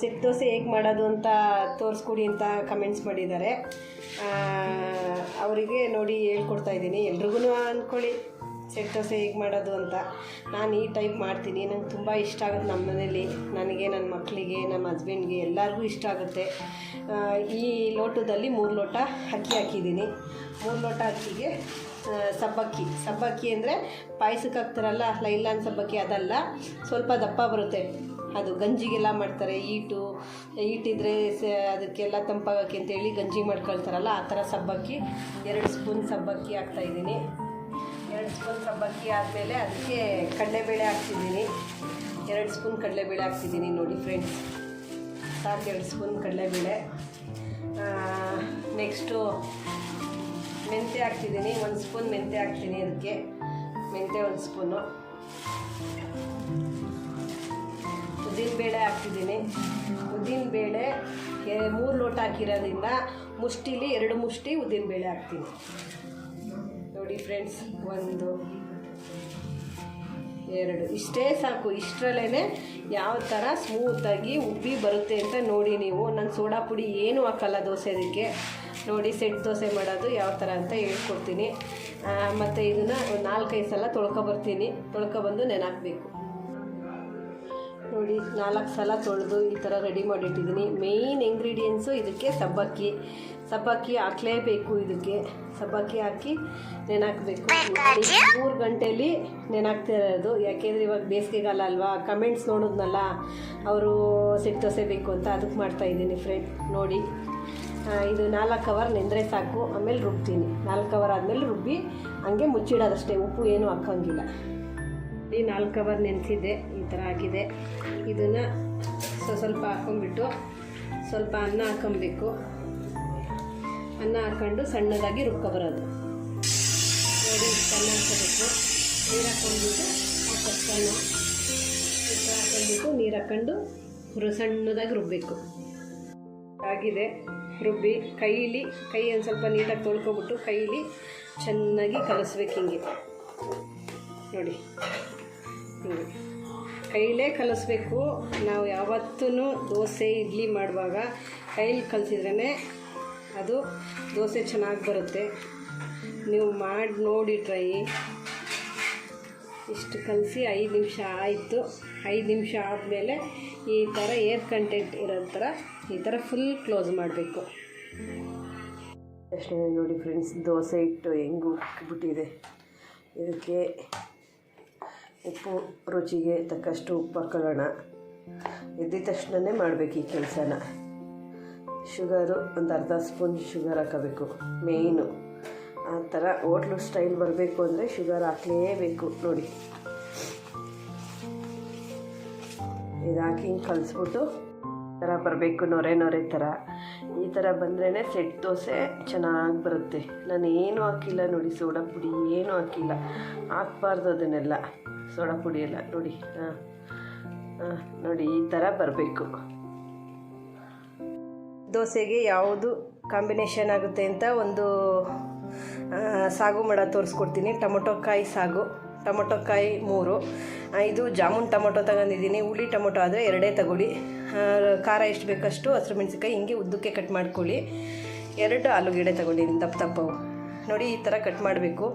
Set dosa ಹೇಗೆ ಮಾಡೋದು ಅಂತ ತೋರಿಸ್ಕೊಡಿ ಅಂತ ಕಮೆಂಟ್ಸ್ ಮಾಡಿದ್ದಾರೆ. ಅವರಿಗೆ ನೋಡಿ ಹೇಳ್ಕೊಡ್ತಾ ಇದ್ದೀನಿ. ಎಲ್ರಿಗೂ ಅಂದ್ಕೊಳ್ಳಿ ಸೆಟ್ ದೋಸೆ ಹೇಗೆ ಮಾಡೋದು ಅಂತ. ನಾನು ಈ ಟೈಪ್ ಮಾಡ್ತೀನಿ. ನಂಗೆ ತುಂಬ ಇಷ್ಟ ಆಗುತ್ತೆ ನಮ್ಮ ಮನೇಲಿ. ನನಗೆ ನನ್ನ ಮಕ್ಕಳಿಗೆ ನಮ್ಮ ಹಸ್ಬೆಂಡ್ಗೆ ಎಲ್ಲರಿಗೂ ಇಷ್ಟ ಆಗುತ್ತೆ. ಈ ಲೋಟದಲ್ಲಿ ಮೂರು ಲೋಟ ಅಕ್ಕಿ ಹಾಕಿದ್ದೀನಿ. ಮೂರು ಲೋಟ ಅಕ್ಕಿಗೆ ಸಬ್ಬಕ್ಕಿ. ಸಬ್ಬಕ್ಕಿ ಅಂದರೆ ಪಾಯಸಕ್ಕೆ ಹಾಕ್ತಾರಲ್ಲ, ಲೈಲಾನ್ ಸಬ್ಬಕ್ಕಿ ಅದಲ್ಲ. ಸ್ವಲ್ಪ ದಪ್ಪ ಬರುತ್ತೆ. ಅದು ಗಂಜಿಗೆಲ್ಲ ಮಾಡ್ತಾರೆ, ಈಟು, ಈಟಿದ್ರೆ ಸ, ಅದಕ್ಕೆಲ್ಲ ತಂಪಾಗಕ್ಕೆ ಅಂತೇಳಿ ಗಂಜಿ ಮಾಡ್ಕೊಳ್ತಾರಲ್ಲ, ಆ ಥರ ಸಬ್ಬಕ್ಕಿ, ಎರಡು ಸ್ಪೂನ್ ಸಬ್ಬಕ್ಕಿ ಹಾಕ್ತಾಯಿದ್ದೀನಿ ಎರಡು ಸ್ಪೂನ್ ಸಬ್ಬಕ್ಕಿ ಆದಮೇಲೆ ಅದಕ್ಕೆ ಕಡಲೆಬೇಳೆ ಹಾಕ್ತಿದ್ದೀನಿ. ಎರಡು ಸ್ಪೂನ್ ಕಡಲೆಬೇಳೆ ಹಾಕ್ತಿದ್ದೀನಿ ನೋಡಿ ಫ್ರೆಂಡ್ಸ್. ಸಾಕು ಎರಡು ಸ್ಪೂನ್ ಕಡಲೆಬೇಳೆ. ನೆಕ್ಸ್ಟು ಮೆಂತ್ಯ ಹಾಕ್ತಿದ್ದೀನಿ, ಒಂದು ಸ್ಪೂನ್ ಮೆಂತ್ಯ ಹಾಕ್ತೀನಿ ಅದಕ್ಕೆ. ಮೆಂತ್ಯ ಒಂದು ಸ್ಪೂನು. ಉದ್ದಿನಬೇಳೆ ಹಾಕ್ತಿದ್ದೀನಿ. ಉದ್ದಿನಬೇಳೆ ಮೂರು ಲೋಟ ಹಾಕಿರೋದ್ರಿಂದ ಮುಷ್ಟಿಲಿ ಎರಡು ಮುಷ್ಟಿ ಉದ್ದಿನಬೇಳೆ ಹಾಕ್ತೀನಿ. ನೋಡಿ ಫ್ರೆಂಡ್ಸ್ ಒಂದು, ಎರಡು. ಇಷ್ಟೇ ಸಾಕು. ಇಷ್ಟರಲ್ಲೇ ಯಾವ ಥರ ಸ್ಮೂತಾಗಿ ಉಬ್ಬಿ ಬರುತ್ತೆ ಅಂತ ನೋಡಿ ನೀವು. ನಾನು ಸೋಡಾ ಪುಡಿ ಏನೂ ಹಾಕಲ್ಲ ದೋಸೆ ಅದಕ್ಕೆ ನೋಡಿ ಸೆಟ್ ದೋಸೆ ಮಾಡೋದು ಯಾವ ಥರ ಅಂತ ಹೇಳ್ಕೊಡ್ತೀನಿ. ಮತ್ತು ಇದನ್ನು ನಾಲ್ಕೈದು ಸಲ ತೊಳ್ಕೊಬರ್ತೀನಿ ತೊಳ್ಕೊಬಂದು ನೆನಾಕಬೇಕು ನೋಡಿ, ನಾಲ್ಕು ಸಲ ತೊಳೆದು ಈ ಥರ ರೆಡಿ ಮಾಡಿಟ್ಟಿದ್ದೀನಿ. ಮೇಯ್ನ್ ಇಂಗ್ರೀಡಿಯೆಂಟ್ಸು ಇದಕ್ಕೆ ಸಬ್ಬಕ್ಕಿ. ಸಬ್ಬಕ್ಕಿ ಹಾಕಲೇಬೇಕು ಇದಕ್ಕೆ. ಸಬ್ಬಕ್ಕಿ ಹಾಕಿ ನೆನಾಕಬೇಕು. ಮೂರು ಗಂಟೆಯಲ್ಲಿ ನೆನಾಕ್ತಾ ಇರೋದು. ಯಾಕೆಂದರೆ ಇವಾಗ ಬೇಸಿಗೆಗಾಲ ಅಲ್ವಾ? ಕಮೆಂಟ್ಸ್ ನೋಡಿದ್ನಲ್ಲ, ಅವರು ಸಿಟ್ಟು ದೋಸೆ ಬೇಕು ಅಂತ ಅದಕ್ಕೆ ಮಾಡ್ತಾಯಿದ್ದೀನಿ ಫ್ರೆಂಡ್ ನೋಡಿ ಇದು ನಾಲ್ಕು ಅವರ್ ನೆಂದರೆ ಸಾಕು. ಆಮೇಲೆ ರುಬ್ತೀನಿ. ನಾಲ್ಕು ಅವರ್ ಆದಮೇಲೆ ರುಬ್ಬಿ, ಹಂಗೆ ಮುಚ್ಚಿಡೋದಷ್ಟೇ. ಉಪ್ಪು ಏನೂ ಹಾಕೋಂಗಿಲ್ಲ. ಈ ನಾಲ್ಕು ಅವರ್ ನೆನೆಸಿದ್ದೆ. ಈ ಥರ ಆಗಿದೆ. ಇದನ್ನು ಸ್ವಲ್ಪ ಸ್ವಲ್ಪ ಹಾಕೊಂಡ್ಬಿಟ್ಟು ಸ್ವಲ್ಪ ಅನ್ನ ಹಾಕೊಬೇಕು ಅನ್ನ ಹಾಕ್ಕೊಂಡು ಸಣ್ಣದಾಗಿ ರುಬ್ಕೊಬರೋದು ನೋಡಿ, ಸಣ್ಣ ಹಾಕೋಬೇಕು ನೀರು ಹಾಕೊಂಡ್ಬಿಟ್ಟು ಅನ್ನ ಇಷ್ಟು ಹಾಕೊಂಡ್ಬಿಟ್ಟು ನೀರು ಹಾಕ್ಕೊಂಡು ರು ಸಣ್ಣದಾಗಿ ರುಬ್ಬಬೇಕು ಆಗಿದೆ. ರುಬ್ಬಿ ಕೈಲಿ, ಕೈ ಒಂದು ಸ್ವಲ್ಪ ನೀಟಾಗಿ ತೊಳ್ಕೊಬಿಟ್ಟು ಕೈಲಿ ಚೆನ್ನಾಗಿ ಕಲಸ್ಬೇಕು ಹಿಂಗೆ. ನೋಡಿ, ಹಿಂಗೆ. ಕೈಲೇ ಕಲಿಸ್ಬೇಕು. ನಾವು ಯಾವತ್ತೂ ದೋಸೆ, ಇಡ್ಲಿ ಮಾಡುವಾಗ ಕೈಲಿ ಕಲಿಸಿದ್ರೇ ಅದು ದೋಸೆ ಚೆನ್ನಾಗಿ ಬರುತ್ತೆ. ನೀವು ಮಾಡಿ ನೋಡಿ ಟ್ರೈ. ಇಷ್ಟು ಕಲಸಿ ಐದು ನಿಮಿಷ ಆಯಿತು. ಐದು ನಿಮಿಷ ಆದಮೇಲೆ ಈ ಥರ ಏರ್ ಕಂಟೆಂಟ್ ಇರೋ ಥರ ಈ ಥರ ಫುಲ್ ಕ್ಲೋಸ್ ಮಾಡಬೇಕು. ಅಷ್ಟೇ ನೋಡಿ ಫ್ರೆಂಡ್ಸ್, ದೋಸೆ ಇಟ್ಟು ಹೆಂಗೆ ಉಕ್ಬಿಟ್ಟಿದೆ ಇದಕ್ಕೆ ಉಪ್ಪು ರುಚಿಗೆ ತಕ್ಕಷ್ಟು ಉಪ್ಪು ಹಾಕೊಳ್ಳೋಣ. ಎದ್ದಿದ ತಕ್ಷಣವೇ ಮಾಡಬೇಕು ಈ ಕೆಲಸನ. ಶುಗರು ಒಂದು ಅರ್ಧ ಸ್ಪೂನ್ ಶುಗರ್ ಹಾಕೋಬೇಕು ಮೇಯ್ನು ಆ ಥರ ಹೋಟ್ಲು ಸ್ಟೈಲ್ ಬರಬೇಕು ಅಂದರೆ ಶುಗರ್ ಹಾಕಲೇಬೇಕು ನೋಡಿ. ಇದು ಹಾಕಿ ಹಿಂಗೆ ಕಲಿಸ್ಬಿಟ್ಟು ಈ ಥರ ಬರಬೇಕು, ನೊರೆ ನೊರೆ ಥರ. ಈ ಥರ ಬಂದ್ರೇ ಸೆಟ್ ದೋಸೆ ಚೆನ್ನಾಗಿ ಬರುತ್ತೆ. ನಾನು ಏನೂ ಹಾಕಿಲ್ಲ ನೋಡಿ, ಸೋಡಾ ಪುಡಿ ಏನೂ ಹಾಕಿಲ್ಲ. ಹಾಕ್ಬಾರ್ದು ಅದನ್ನೆಲ್ಲ. ಸೋಡಾ ಪುಡಿ ನೋಡಿ. ಹಾಂ ಹಾಂ, ನೋಡಿ ಈ ಥರ ಬರಬೇಕು. ದೋಸೆಗೆ ಯಾವುದು ಕಾಂಬಿನೇಷನ್ ಆಗುತ್ತೆ ಅಂತ ಒಂದು ಸಾಗು ಮಾಡೋದು ತೋರಿಸ್ಕೊಡ್ತೀನಿ. ಟೊಮೊಟೊ ಕಾಯಿ ಸಾಗು, ಟೊಮೊಟೊ ಕಾಯಿ ಮೂರು. ಇದು ಜಾಮೂನ್ ಟೊಮೊಟೊ ತಗೊಂಡಿದ್ದೀನಿ. ಹುಳಿ ಟೊಮೊಟೊ ಆದರೆ ಎರಡೇ ತಗೊಳ್ಳಿ. ಖಾರ ಎಷ್ಟು ಬೇಕಷ್ಟು ಹಸಿರು ಮೆಣಸಿನ್ಕಾಯಿ, ಹಿಂಗೆ ಉದ್ದಕ್ಕೆ ಕಟ್ ಮಾಡ್ಕೊಳ್ಳಿ. ಎರಡು ಆಲೂಗೆಡ್ಡೆ ತಗೊಂಡಿದ್ದೀನಿ, ದಪ್ಪ ದಪ್ಪವು. ನೋಡಿ ಈ ಥರ ಕಟ್ ಮಾಡಬೇಕು.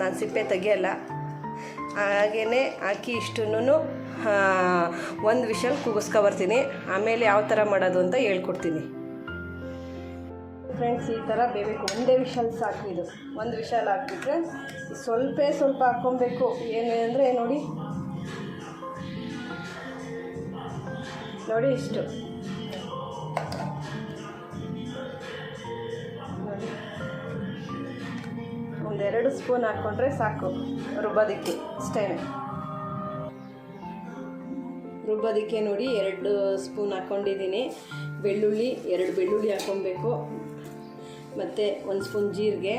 ನಾನು ಸಿಪ್ಪೆ ತೆಗಿಯಲ್ಲ. ಹಾಗೇ ಅಕ್ಕಿ ಇಷ್ಟನ್ನು ಒಂದು ವಿಷಲ್ ಕೂಗಿಸ್ಕೊಬರ್ತೀನಿ ಆಮೇಲೆ ಯಾವ ಥರ ಮಾಡೋದು ಅಂತ ಹೇಳ್ಕೊಡ್ತೀನಿ. ಫ್ರೆಂಡ್ಸ್ ಈ ಥರ ಬೇಬೇಕು ಒಂದೇ ವಿಷಲ್ ಸಾಕು ಇದು. ಒಂದು ವಿಷಲ್ ಹಾಕ್ಬಿಟ್ರೆ ಸ್ವಲ್ಪ ಸ್ವಲ್ಪ ಹಾಕ್ಕೊಬೇಕು. ಏನು ಅಂದರೆ ನೋಡಿ. ನೋಡಿ ಇಷ್ಟು. ಸ್ಪೂನ್ ಹಾಕ್ಕೊಂಡ್ರೆ ಸಾಕು. ರುಬ್ಬೋದಕ್ಕೆ, ಅಷ್ಟೇ. ರುಬ್ಬೋದಕ್ಕೆ ನೋಡಿ ಎರಡು ಸ್ಪೂನ್ ಹಾಕ್ಕೊಂಡಿದ್ದೀನಿ. ಬೆಳ್ಳುಳ್ಳಿ, ಎರಡು ಬೆಳ್ಳುಳ್ಳಿ ಹಾಕ್ಕೊಬೇಕು. ಮತ್ತು ಒಂದು ಸ್ಪೂನ್ ಜೀರಿಗೆ.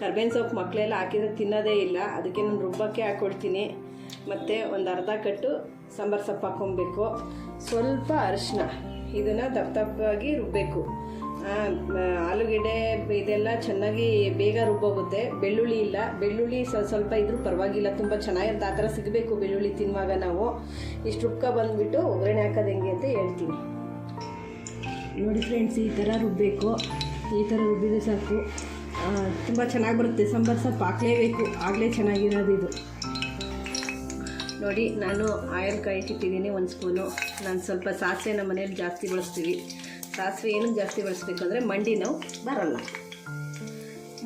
ಕರ್ಬೇವಿನ ಸೊಪ್ಪು ಮಕ್ಕಳೆಲ್ಲ ಹಾಕಿದ್ರೆ ತಿನ್ನೋದೇ ಇಲ್ಲ. ಅದಕ್ಕೆ ನಾನು ರುಬ್ಬಕ್ಕೆ ಹಾಕ್ಕೊಡ್ತೀನಿ ಮತ್ತು ಒಂದು ಅರ್ಧ ಕಟ್ಟು ಸಾಂಬಾರು ಸೊಪ್ಪು ಹಾಕ್ಕೊಬೇಕು. ಸ್ವಲ್ಪ ಅರಿಶಿನ ಇದನ್ನು ದಪ್ಪ ದಪ್ಪವಾಗಿ ರುಬ್ಬಬೇಕು ಆಲೂಗೆಡ್ಡೆ ಇದೆಲ್ಲ ಚೆನ್ನಾಗಿ ಬೇಗ ರುಬ್ಬೋಗುತ್ತೆ. ಬೆಳ್ಳುಳ್ಳಿ ಇಲ್ಲ. ಬೆಳ್ಳುಳ್ಳಿ ಸ್ವಲ್ಪ ಇದ್ರೂ ಪರವಾಗಿಲ್ಲ. ತುಂಬ ಚೆನ್ನಾಗಿರುತ್ತೆ. ಆ ಥರ ಸಿಗಬೇಕು ಬೆಳ್ಳುಳ್ಳಿ ತಿನ್ನುವಾಗ ನಾವು. ಇಷ್ಟು ರುಬ್ಕ ಬಂದುಬಿಟ್ಟು ಒಗ್ಗರಣೆ ಹಾಕೋದು ಹೆಂಗೆ ಅಂತ ಹೇಳ್ತೀನಿ. ನೋಡಿ ಫ್ರೆಂಡ್ಸ್ ಈ ಥರ ರುಬ್ಬಬೇಕು ಈ ಥರ ರುಬ್ಬಿದ್ರೆ ಸಾಕು. ತುಂಬ ಚೆನ್ನಾಗಿ ಬರುತ್ತೆ. ಸಾಂಬಾರು ಸೊಪ್ಪು ಹಾಕ್ಲೇಬೇಕು. ಆಗಲೇ ಚೆನ್ನಾಗಿರೋದು ಇದು. ನೋಡಿ, ನಾನು ಆಯಿಲ್ ಕಾಯಿಟ್ಟಿದ್ದೀನಿ ಒಂದು ಸ್ಪೂನು ನಾನು ಸ್ವಲ್ಪ ಸಾಸಿವೆ ನಮ್ಮ ಮನೇಲಿ ಜಾಸ್ತಿ ಬಳಸ್ತೀವಿ. ಸಾಸಿವೆ ಏನಕ್ಕೆ ಜಾಸ್ತಿ ಬಳಸಬೇಕು ಅಂದರೆ ಮಂಡಿ ನೋವು ಬರಲ್ಲ.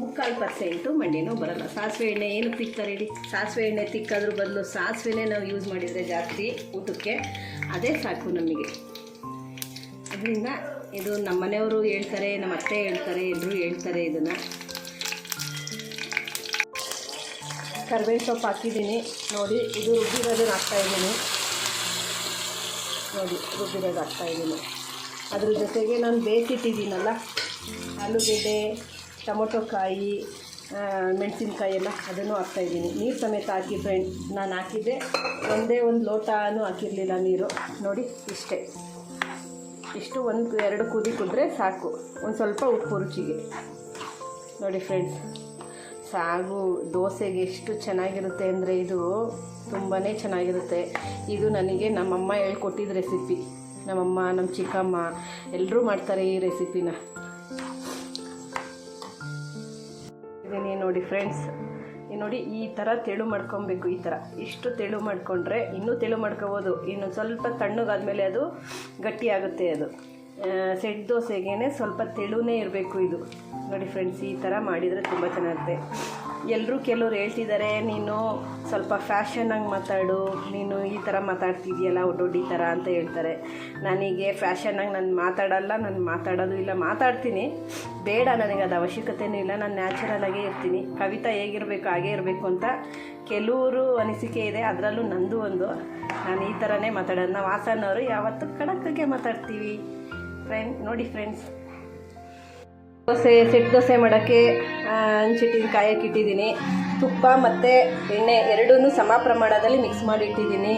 ಮುಕ್ಕಾಲು ಪರ್ಸೆಂಟು ಮಂಡಿ ನೋವು ಬರಲ್ಲ. ಸಾಸಿವೆ ಎಣ್ಣೆ ಏನು ತಿಕ್ತಾರೆ ಹೇಳಿ? ಸಾಸಿವೆ ಎಣ್ಣೆ ತಿಕ್ಕೋದ್ರ ಬದಲು ಸಾಸಿವೆನೇ ನಾವು ಯೂಸ್ ಮಾಡಿದರೆ ಜಾಸ್ತಿ ಊಟಕ್ಕೆ ಅದೇ ಸಾಕು ನಮಗೆ. ಅದರಿಂದ ಇದು ನಮ್ಮ ಮನೆಯವರು ಹೇಳ್ತಾರೆ, ನಮ್ಮ ಅತ್ತೆ ಹೇಳ್ತಾರೆ ಎಲ್ಲರೂ ಹೇಳ್ತಾರೆ ಇದನ್ನು. ಕರ್ಬೇವಿನ ಸೊಪ್ಪು ಹಾಕಿದ್ದೀನಿ. ನೋಡಿ, ಇದು ರುಬ್ಬಿರೋದನ್ನು ಹಾಕ್ತಾಯಿದ್ದೀನಿ ನೋಡಿ ರುಬ್ಬಿರೋದು ಹಾಕ್ತಾಯಿದ್ದೀನಿ ಅದ್ರ ಜೊತೆಗೆ ನಾನು ಬೇಯಿಸಿಟ್ಟಿದ್ದೀನಲ್ಲ ಆಲೂಗೆಡ್ಡೆ, ಟೊಮೊಟೊ ಕಾಯಿ ಮೆಣಸಿನ್ಕಾಯಿ ಎಲ್ಲ ಅದನ್ನು ಹಾಕ್ತಾಯಿದ್ದೀನಿ. ನೀರು ಸಮೇತ ಹಾಕಿ ಫ್ರೆಂಡ್ ನಾನು ಹಾಕಿದ್ದೆ. ಒಂದೇ ಒಂದು ಲೋಟನೂ ಹಾಕಿರಲಿಲ್ಲ ನೀರು. ನೋಡಿ, ಇಷ್ಟೇ. ಇಷ್ಟು ಒಂದು ಎರಡು ಕುದಿ ಕುದ್ರೆ ಸಾಕು. ಒಂದು ಸ್ವಲ್ಪ ಉಪ್ಪು ರುಚಿಗೆ. ನೋಡಿ ಫ್ರೆಂಡ್ಸ್ ಸಾಗು ದೋಸೆಗೆ ಎಷ್ಟು ಚೆನ್ನಾಗಿರುತ್ತೆ ಅಂದರೆ ಇದು ತುಂಬಾ ಚೆನ್ನಾಗಿರುತ್ತೆ. ಇದು ನನಗೆ ನಮ್ಮಮ್ಮ ಹೇಳ್ಕೊಟ್ಟಿದ್ದ ರೆಸಿಪಿ ನಮ್ಮಮ್ಮ ನಮ್ಮ ಚಿಕ್ಕಮ್ಮ ಎಲ್ಲರೂ ಮಾಡ್ತಾರೆ ಈ ರೆಸಿಪಿನ. ಇದನ್ನೇ ನೋಡಿ ಫ್ರೆಂಡ್ಸ್ ನೋಡಿ ಈ ಥರ ತೆಳು ಮಾಡ್ಕೊಬೇಕು, ಈ ಥರ ಇಷ್ಟು ತೆಳು ಮಾಡಿಕೊಂಡ್ರೆ ಇನ್ನೂ ತೆಳು ಮಾಡ್ಕೋಬೋದು. ಇನ್ನು ಸ್ವಲ್ಪ ತಣ್ಣಗಾದ್ಮೇಲೆ ಅದು ಗಟ್ಟಿ ಆಗುತ್ತೆ ಅದು. ಸೆಟ್ ದೋಸೆಗೇ ಸ್ವಲ್ಪ ತೆಳುನೇ ಇರಬೇಕು ಇದು. ನೋಡಿ ಫ್ರೆಂಡ್ಸ್ ಈ ಥರ ಮಾಡಿದರೆ ತುಂಬ ಚೆನ್ನಾಗಿರುತ್ತೆ ಎಲ್ಲರೂ ಕೆಲವ್ರು ಹೇಳ್ತಿದ್ದಾರೆ ನೀನು ಸ್ವಲ್ಪ ಫ್ಯಾಷನಾಗಿ ಮಾತಾಡು, ನೀನು ಈ ಥರ ಮಾತಾಡ್ತಿದ್ಯಲ್ಲ ಒಡ್ಡೊಡ್ಡಿ ಥರ ಅಂತ ಹೇಳ್ತಾರೆ. ನನಗೆ ಫ್ಯಾಷನಾಗಿ ನಾನು ಮಾತಾಡಲ್ಲ, ನಾನು ಮಾತಾಡೋದು ಇಲ್ಲ, ಮಾತಾಡ್ತೀನಿ. ಬೇಡ ನನಗೆ ಅದು ಅವಶ್ಯಕತೆಯೂ ಇಲ್ಲ, ನಾನು ನ್ಯಾಚುರಲಾಗೇ ಇರ್ತೀನಿ. ಕವಿತಾ ಹೇಗಿರಬೇಕು, ಹಾಗೇ ಇರಬೇಕು ಅಂತ ಕೆಲವರು ಅನಿಸಿಕೆ ಇದೆ, ಅದರಲ್ಲೂ ನಂದು ಒಂದು. ನಾನು ಈ ಥರನೇ ಮಾತಾಡೋದು. ನಾವು ಹಾಸನವರು ಯಾವತ್ತೂ ಕಡಕಕ್ಕೆ ಮಾತಾಡ್ತೀವಿ. ಫ್ರೆಂಡ್ ನೋಡಿ ಫ್ರೆಂಡ್ಸ್ ದೋಸೆ, ಸೆಟ್ ದೋಸೆ ಮಾಡೋಕ್ಕೆ ಹಂಚಿಟ್ಟಿದ್ದು ಕಾಯಕ್ಕೆ ಇಟ್ಟಿದ್ದೀನಿ. ತುಪ್ಪ ಮತ್ತು ಎಣ್ಣೆ ಎರಡೂ ಸಮ ಪ್ರಮಾಣದಲ್ಲಿ ಮಿಕ್ಸ್ ಮಾಡಿ ಇಟ್ಟಿದ್ದೀನಿ.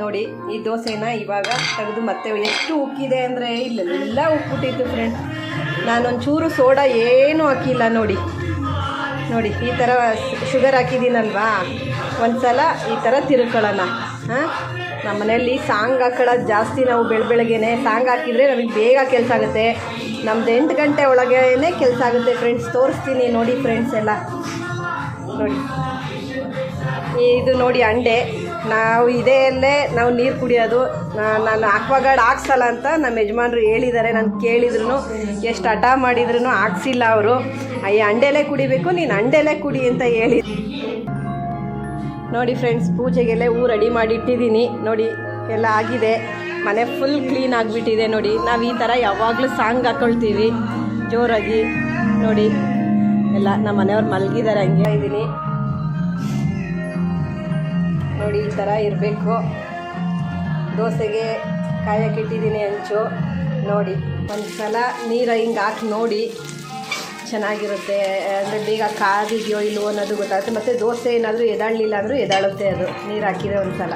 ನೋಡಿ, ಈ ದೋಸೆನ ಇವಾಗ ತೆಗೆದು ಮತ್ತೆ ಎಷ್ಟು ಉಕ್ಕಿದೆ ಅಂದರೆ ಇಲ್ಲೆಲ್ಲ ಉಕ್ಕಿಬಿಟ್ಟಿತ್ತು ಫ್ರೆಂಡ್ ನಾನೊಂಚೂರು ಸೋಡಾ ಏನೂ ಹಾಕಿಲ್ಲ, ನೋಡಿ. ನೋಡಿ, ಈ ಥರ ಶುಗರ್ ಹಾಕಿದ್ದೀನಲ್ವಾ? ಒಂದು ಸಲ ಈ ಥರ ತಿರ್ಕೊಳ್ಳೋಣ. ಹಾಂ? ನಮ್ಮ ಮನೆಯಲ್ಲಿ ಸಾಂಗ್ ಹಾಕೊಳ್ಳೋದು ಜಾಸ್ತಿ ನಾವು ಬೆಳ ಬೆಳಗ್ಗೆನೆ ಸಾಂಗ್ ಹಾಕಿದರೆ ನಮಗೆ ಬೇಗ ಕೆಲಸ ಆಗುತ್ತೆ. ನಮ್ದು ಎಂಟು ಗಂಟೆ ಒಳಗೇನೆ ಕೆಲಸ ಆಗುತ್ತೆ ಫ್ರೆಂಡ್ಸ್ ತೋರಿಸ್ತೀನಿ ನೋಡಿ ಫ್ರೆಂಡ್ಸ್ ಎಲ್ಲ. ನೋಡಿ. ಇದು ನೋಡಿ ಅಂಡೆ. ನಾವು ಇದೆಯಲ್ಲೇ ನಾವು ನೀರು ಕುಡಿಯೋದು. ನಾನು ಆಕ್ವಾಗಾರ್ಡ್ ಹಾಕ್ಸಲ್ಲ ಅಂತ ನಮ್ಮ ಯಜಮಾನ್ರು ಹೇಳಿದ್ದಾರೆ, ನಾನು ಕೇಳಿದ್ರು ಎಷ್ಟು ಹಠ ಮಾಡಿದ್ರು ಹಾಕ್ಸಿಲ್ಲ ಅವರು. ಈ ಅಂಡೆಲೇ ಕುಡಿಬೇಕು, ನೀನು ಅಂಡೆಲೇ ಕುಡಿ ಅಂತ ಹೇಳಿ. ನೋಡಿ ಫ್ರೆಂಡ್ಸ್ ಪೂಜೆಗೆಲ್ಲ ಹೂ ರೆಡಿ ಮಾಡಿ ಇಟ್ಟಿದ್ದೀನಿ. ನೋಡಿ, ಎಲ್ಲ ಆಗಿದೆ. ಮನೆ ಫುಲ್ ಕ್ಲೀನ್ ಆಗಿಬಿಟ್ಟಿದೆ ನೋಡಿ. ನಾವು ಈ ಥರ ಯಾವಾಗಲೂ ಸಾಂಗ್ ಹಾಕ್ಕೊಳ್ತೀವಿ ಜೋರಾಗಿ. ನೋಡಿ, ಎಲ್ಲ ನಮ್ಮ ಮನೆಯವ್ರು ಮಲಗಿದ್ದಾರೆ ಹಂಗೆ ಇದ್ದೀನಿ ನೋಡಿ, ಈ ಥರ ಇರಬೇಕು. ದೋಸೆಗೆ ಕಾಯಕ್ಕಿಟ್ಟಿದ್ದೀನಿ ಹಂಚು ನೋಡಿ ಒಂದು ಸಲ ನೀರು ಹಿಂಗೆ ಹಾಕಿ ನೋಡಿ. ಚೆನ್ನಾಗಿರುತ್ತೆ, ಅಂದರೆ ಬೇಗ ಕಾದಿದೆಯೋ ಇಲ್ಲವೋ ಅನ್ನೋದು ಗೊತ್ತಾಗುತ್ತೆ. ಮತ್ತು ದೋಸೆ ಏನಾದರೂ ಎದಾಳಲಿಲ್ಲ ಅಂದರೂ ಎದಾಳುತ್ತೆ ಅದು, ನೀರು ಹಾಕಿದ್ರೆ ಒಂದು ಸಲ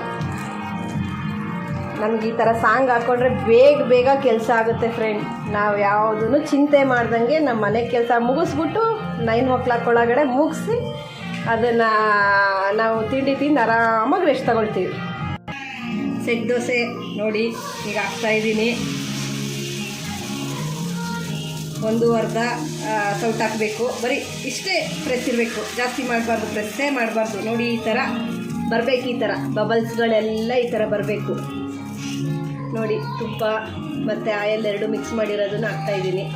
ನಮ್ಗೆ ಈ ಥರ ಸಾಂಗ್ ಹಾಕ್ಕೊಂಡ್ರೆ ಬೇಗ ಬೇಗ ಕೆಲಸ ಆಗುತ್ತೆ ಫ್ರೆಂಡ್ ನಾವು ಯಾವುದೂ ಚಿಂತೆ ಮಾಡ್ದಂಗೆ ನಮ್ಮ ಮನೆ ಕೆಲಸ ಮುಗಿಸ್ಬಿಟ್ಟು ನೈನ್ ಓ ಕ್ಲಾಕ್ ಒಳಗಡೆ ಮುಗಿಸಿ ಅದನ್ನು ನಾವು ತಿಂಡಿ ತಿಂದು ಆರಾಮಾಗಿ ರೆಸ್ಟ್ ತಗೊಳ್ತೀವಿ. ಸೆಟ್ ದೋಸೆ ನೋಡಿ, ಈಗ ಹಾಕ್ತಾಯಿದ್ದೀನಿ ಒಂದು ಅರ್ಧ ಸೌಟ್ ಹಾಕಬೇಕು. ಬರೀ ಇಷ್ಟೇ ಪ್ರೆಸ್ ಇರಬೇಕು. ಜಾಸ್ತಿ ಮಾಡಬಾರ್ದು ಪ್ರೆಸ್ಸೇ ಮಾಡಬಾರ್ದು. ನೋಡಿ ಈ ಥರ ಬರಬೇಕು, ಈ ಥರ ಬಬಲ್ಸ್ಗಳೆಲ್ಲ ಈ ಥರ ಬರಬೇಕು. ನೋಡಿ, ತುಪ್ಪ ಮತ್ತು ಆಯಲ್ ಎರಡು ಮಿಕ್ಸ್ ಮಾಡಿರೋದನ್ನು ಹಾಕ್ತಾಯಿದ್ದೀನಿ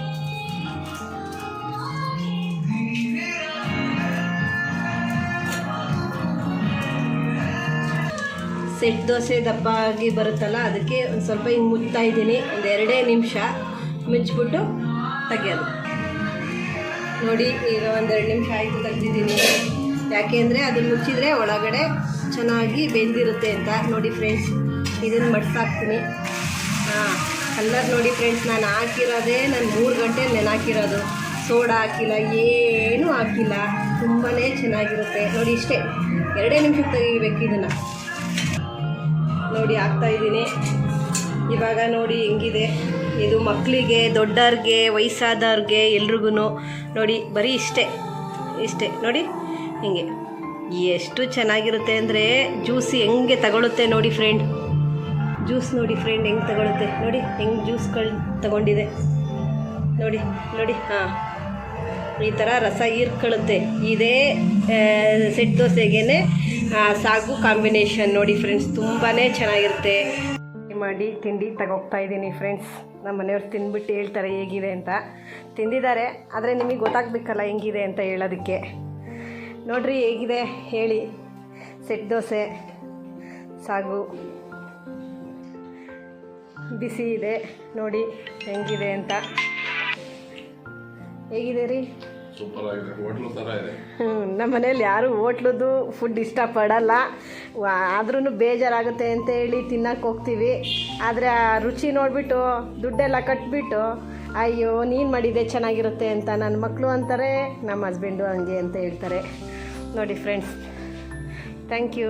ಸೆಟ್ ದೋಸೆ ದಪ್ಪ ಆಗಿ ಬರುತ್ತಲ್ಲ, ಅದಕ್ಕೆ ಒಂದು ಸ್ವಲ್ಪ ಹಿಂಗೆ ಮುಚ್ತಾ ಇದ್ದೀನಿ. ಒಂದು ಎರಡೇ ನಿಮಿಷ. ಮುಚ್ಚಿಬಿಟ್ಟು ತೆಗಿಯೋದು. ನೋಡಿ, ಈಗ ಒಂದೆರಡು ನಿಮಿಷ ಆಯಿತು ತೆಗ್ದಿದ್ದೀನಿ. ಯಾಕೆಂದರೆ ಅದನ್ನು ಮುಚ್ಚಿದರೆ ಒಳಗಡೆ ಚೆನ್ನಾಗಿ ಬೆಂದಿರುತ್ತೆ ಅಂತ. ನೋಡಿ ಫ್ರೆಂಡ್ಸ್ ಇದನ್ನು ಮಡ್ಸಾಕ್ತೀನಿ ಹಾಂ, ಕಲ್ಲರ್ ನೋಡಿ ಫ್ರೆಂಡ್ಸ್ ನಾನು ಹಾಕಿರೋದೇ ನಾನು ಮೂರು ಗಂಟೆ ನೆನಾಕಿರೋದು. ಸೋಡಾ ಹಾಕಿಲ್ಲ, ಏನೂ ಹಾಕಿಲ್ಲ. ತುಂಬಾ ಚೆನ್ನಾಗಿರುತ್ತೆ. ನೋಡಿ ಇಷ್ಟೇ, ಎರಡೇ ನಿಮಿಷಕ್ಕೆ ತೆಗಿಬೇಕು ಇದನ್ನು. ನೋಡಿ ಹಾಕ್ತಾಯಿದ್ದೀನಿ ಇವಾಗ ನೋಡಿ ಹೆಂಗಿದೆ. ಇದು ಮಕ್ಕಳಿಗೆ, ದೊಡ್ಡವ್ರಿಗೆ, ವಯಸ್ಸಾದವ್ರಿಗೆ ಎಲ್ರಿಗೂ ನೋಡಿ, ಬರೀ ಇಷ್ಟೇ ಇಷ್ಟೇ. ನೋಡಿ, ಹಿಂಗೆ. ಎಷ್ಟು ಚೆನ್ನಾಗಿರುತ್ತೆ ಅಂದರೆ ಜ್ಯೂಸ್ ಹೆಂಗೆ ತಗೊಳುತ್ತೆ ನೋಡಿ ಫ್ರೆಂಡ್ ಜ್ಯೂಸ್ ನೋಡಿ ಫ್ರೆಂಡ್ ಹೆಂಗೆ ತಗೊಳುತ್ತೆ. ನೋಡಿ, ಹೆಂಗೆ ಜ್ಯೂಸ್ಗಳು ತಗೊಂಡಿದೆ. ನೋಡಿ ನೋಡಿ, ಹಾಂ. ಈ ಥರ ರಸ ಹೀರ್ಕೊಳ್ಳುತ್ತೆ ಇದೇ ಸೆಟ್ ದೋಸೆಗೆ ಸಾಗು ಕಾಂಬಿನೇಷನ್ ನೋಡಿ ಫ್ರೆಂಡ್ಸ್ ತುಂಬಾ ಚೆನ್ನಾಗಿರುತ್ತೆ. ಮಾಡಿ ತಿಂಡಿ ತಗೋಗ್ತಾ ಇದ್ದೀನಿ ಫ್ರೆಂಡ್ಸ್ ನಮ್ಮ ಮನೆಯವ್ರು ತಿಂದ್ಬಿಟ್ಟು ಹೇಳ್ತಾರೆ ಹೇಗಿದೆ ಅಂತ. ತಿಂದಿದ್ದಾರೆ, ಆದರೆ ನಿಮಗೆ ಗೊತ್ತಾಗಬೇಕಲ್ಲ ಹೆಂಗಿದೆ ಅಂತ ಹೇಳೋದಕ್ಕೆ. ನೋಡ್ರಿ ಹೇಗಿದೆ ಹೇಳಿ. ಸೆಟ್ ದೋಸೆ, ಸಾಗು. ಬಿಸಿ ಇದೆ, ನೋಡಿ ಹೆಂಗಿದೆ ಅಂತ. ಹೇಗಿದೆ ರೀ? ಸೂಪರ್ ಆಗಿದೆ. ಹೋಟ್ಲು ಥರ ಇದೆ. ನಮ್ಮ ಮನೇಲಿ ಯಾರು ಹೋಟ್ಲದ್ದು ಫುಡ್ ಇಷ್ಟಪಡಲ್ಲ. ಆದ್ರೂ ಬೇಜಾರಾಗುತ್ತೆ ಅಂತ ಹೇಳಿ ತಿನ್ನಕ್ಕೆ ಹೋಗ್ತೀವಿ. ಆದರೆ ಆ ರುಚಿ ನೋಡಿಬಿಟ್ಟು, ದುಡ್ಡೆಲ್ಲ ಕಟ್ಬಿಟ್ಟು, ಅಯ್ಯೋ, ನೀನು ಮಾಡಿದೆ ಚೆನ್ನಾಗಿರುತ್ತೆ ಅಂತ ನನ್ನ ಮಕ್ಕಳು ಅಂತಾರೆ ನಮ್ಮ ಹಸ್ಬೆಂಡು ಹಂಗೆ ಅಂತ ಹೇಳ್ತಾರೆ. ನೋಡಿ ಫ್ರೆಂಡ್ಸ್ ಥ್ಯಾಂಕ್ ಯು